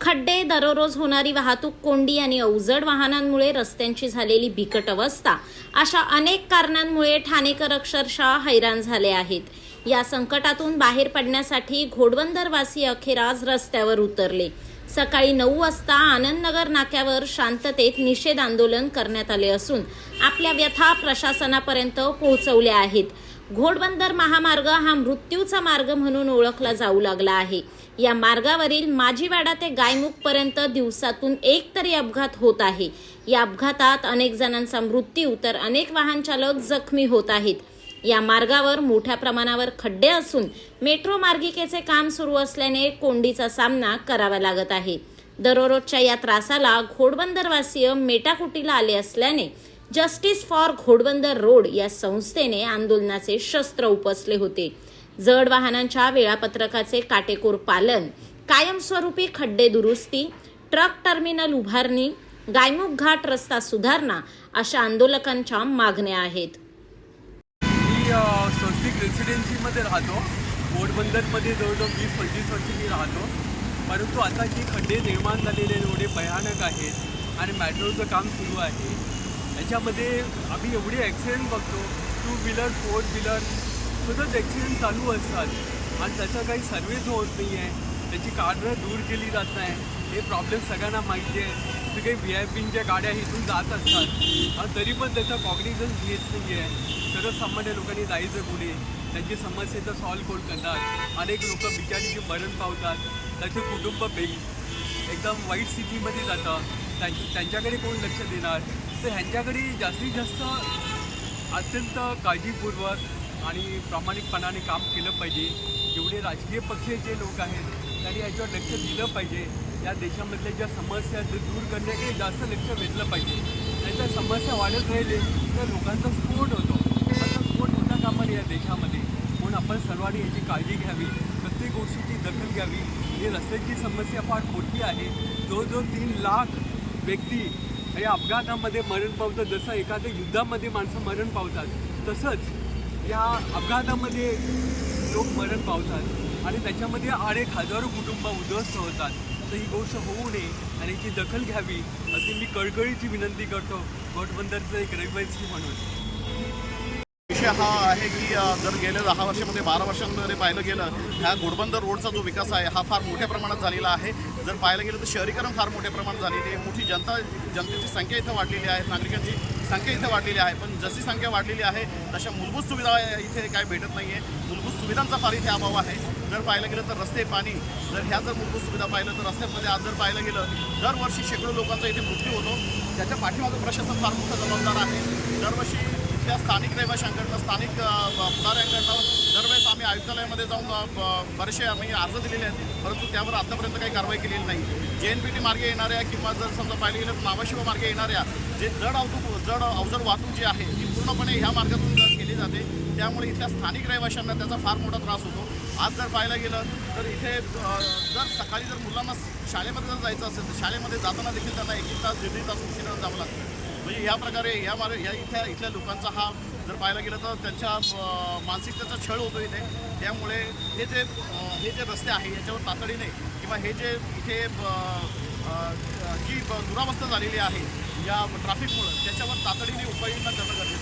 खड्डे दररोज होणारी वाहतूक कोंडी आणि अवजड वाहनांमुळे रस्त्यांची झालेली बिकट अवस्था अशा अनेक कारणांमुळे ठाणेकर अक्षरशः हैराण झाले आहेत. या संकटातून बाहेर पडण्यासाठी घोडबंदरवासी अखेर आज रस्त्यावर उतरले. सकाळी नऊ वाजता आनंदनगर नाक्यावर शांततेत निषेध आंदोलन करण्यात आले असून आपल्या व्यथा प्रशासनापर्यंत पोहोचवल्या आहेत. घोडबंदर महामार्ग हा मृत्यूचा मार्ग म्हणून ओळखला जाऊ लागला आहे. या मार्गावरील माझीवाडा ते गायमुख पर्यंत दिवसातून एक तरी अपघात होत आहे. या अपघातात अनेक जणांचा मृत्यू तर अनेक वाहन चालक जखमी होत आहेत. या मार्गावर मोठ्या प्रमाणावर खड्डे असून मेट्रो मार्गिकेचे काम सुरू असल्याने कोंडीचा सामना करावा लागत आहे. दररोजच्या या त्रासाला घोडबंदरवासीय मेटाकुटीला आले असल्याने जस्टिस फॉर घोडबंदर रोड या संस्थेने आंदोलनाचे शस्त्र उपसले होते. जड वाहनांच्या वेळापत्रकाचे काटेकोर पालन कायमस्वरूपी खड्डे दुरुस्ती ट्रक टर्मिनल उभारणी गायमुख घाट रस्ता सुधारणा अशा आंदोलकांच्या मागण्या आहेत. स्वस्तिक रेसिडेन्सीमध्ये राहतो. पोटबंदरमध्ये जवळजवळ वीस पंचवीस वर्ष मी राहतो. परंतु आता जे खड्डे निर्माण झालेले एवढे भयानक आहेत आणि मेट्रोचं काम सुरू आहे. याच्यामध्ये आम्ही एवढे ॲक्सिडेंट बघतो. टू व्हीलर फोर व्हीलर सतत ॲक्सिडेंट चालू असतात. आणि त्याचा काही सर्व्हिस होत नाही आहे त्याची कारणं दूर केली जात नाही हे प्रॉब्लेम सगळ्यांना माहिती आहे. की काही व्ही आय पींच्या गाड्या इथून जात असतात. आणि तरी पण त्याचा कॉग्निझन्स घेत नाही आहे सर्वसामान्य लोकांनी जायचं कुठे? त्यांची समस्येचं सॉल्व्ह कोण करणार अनेक लोक बिचारीचे मरण पावतात. त्याचे कुटुंब बे एकदम वाईट स्थितीमध्ये जातं. त्यांच्या त्यांच्याकडे कोण लक्ष देणार? तर ह्यांच्याकडे जास्तीत जास्त अत्यंत काळजीपूर्वक आणि प्रामाणिकपणाने काम केलं पाहिजे. जेवढे राजकीय पक्ष जे लोक आहेत. त्यांनी याच्यावर लक्ष दिलं पाहिजे. या देशामधल्या ज्या समस्या आहेत, ते दूर करण्याकडे जास्त लक्ष वेधलं पाहिजे. नाहीतर समस्या वाढत राहिले तर लोकांचा स्फोट होतो. लोकांचा स्फोट होता कामा या देशामध्ये. म्हणून आपण सर्वांनी याची काळजी घ्यावी. प्रत्येक गोष्टीची दखल घ्यावी. ही रस्त्याची समस्या फार मोठी आहे. जवळजवळ तीन लाख व्यक्ती या अपघातामध्ये मरण पावतात. जसं एखाद्या युद्धामध्ये माणसं मरण पावतात तसंच या अपघातामध्ये लोक मरण पावतात. आणि त्याच्यामध्ये अनेक हजारो कुटुंब उद्ध्वस्त होतात. तर ही गोष्ट होऊ नये आणि याची दखल घ्यावी अशी मी कळकळीची विनंती करतो घोटबंदरचं एक रहिवासी म्हणून. विषय हा आहे की जर गेल्या दहा वर्षामध्ये बारा वर्षांमध्ये पाहिलं गेलं ह्या घोडबंदर रोडचा जो विकास आहे हा फार मोठ्या प्रमाणात झालेला आहे. जर पाहायला गेलं तर शहरीकरण फार मोठ्या प्रमाणात झालेली आहे. मोठी जनता जनतेची संख्या इथं वाढलेली आहे नागरिकांची संख्या इथं वाढलेली आहे. पण जशी संख्या वाढलेली आहे तशा मूलभूत सुविधा इथे काय भेटत नाही आहे मूलभूत सुविधांचा फार इथे अभाव आहे. जर पाहायला गेलं तर रस्ते पाणी जर ह्या जर मूलभूत सुविधा पाहिलं तर रस्त्यामध्ये आज जर पाहायला गेलं दरवर्षी शेकडो लोकांचा इथे मृत्यू होतो. त्याच्या पाठीमागं प्रशासन फार मोठं जबाबदार आहे. दरवर्षी इथल्या स्थानिक रहिवाशांकडनं स्थानिक पुढाऱ्यांकडनं दरवेळेस आम्ही आयुक्तालयामध्ये जाऊन ब- बरेचसे आम्ही अर्ज दिलेले आहेत. परंतु त्यावर आतापर्यंत काही कारवाई केलेली नाही. जे एन पी टी मार्गे येणाऱ्या किंवा जर समजा पाहिलं गेलं तर नावाशिवा मार्गे येणाऱ्या जे जड अवतू जड अवजड वाहतूक जी आहे ती पूर्णपणे ह्या मार्गातून केली जाते त्यामुळे इथल्या स्थानिक रहिवाशांना त्याचा फार मोठा त्रास होतो. आज जर पाहायला गेलं तर इथे जर सकाळी जर मुलांना शाळेमध्ये जर जायचं असेल तर शाळेमध्ये जाताना देखील त्यांना एक एक तास दीड दीड तास उशिरा जावं लागतं. म्हणजे या प्रकारे या मार या इथल्या इथल्या लोकांचा हा जर पाहायला गेलं तर त्यांच्या मानसिकतेचा छळ होतो इथे. त्यामुळे हे जे हे जे रस्ते आहे याच्यावर तातडीने किंवा हे जे इथे जी दुरावस्था झालेली आहे या ट्रॅफिकमुळं त्याच्यावर तातडीने उपाययोजना करणं गरजेचं